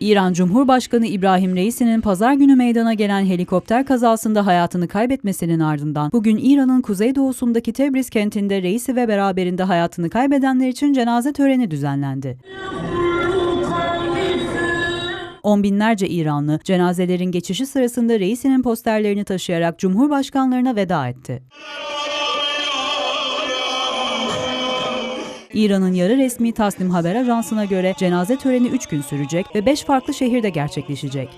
İran Cumhurbaşkanı İbrahim Reisi'nin pazar günü meydana gelen helikopter kazasında hayatını kaybetmesinin ardından bugün İran'ın kuzeydoğusundaki Tebriz kentinde Reisi ve beraberinde hayatını kaybedenler için cenaze töreni düzenlendi. On binlerce İranlı cenazelerin geçişi sırasında Reisi'nin posterlerini taşıyarak Cumhurbaşkanlarına veda etti. İran'ın yarı resmi Tasnim Haber Ajansı'na göre cenaze töreni 3 gün sürecek ve 5 farklı şehirde gerçekleşecek.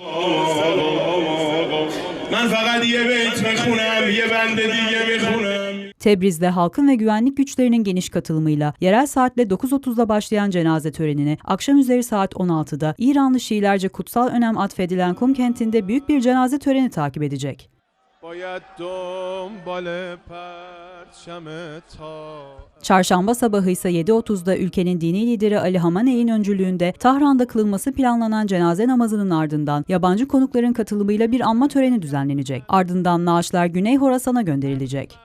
Tebriz'de halkın ve güvenlik güçlerinin geniş katılımıyla yerel saatle 9.30'da başlayan cenaze törenini akşam üzeri saat 16'da İranlı Şiilerce kutsal önem atfedilen Kum kentinde büyük bir cenaze töreni takip edecek. Çarşamba sabahı ise 7.30'da ülkenin dini lideri Ali Hamaney'in öncülüğünde Tahran'da kılınması planlanan cenaze namazının ardından yabancı konukların katılımıyla bir anma töreni düzenlenecek. Ardından naaşlar Güney Horasan'a gönderilecek.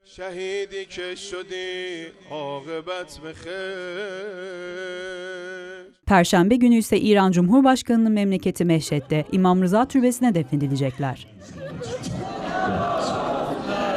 Perşembe günü ise İran Cumhurbaşkanı'nın memleketi Meşhed'de İmam Rıza Türbesi'ne defnedilecekler. Yeah.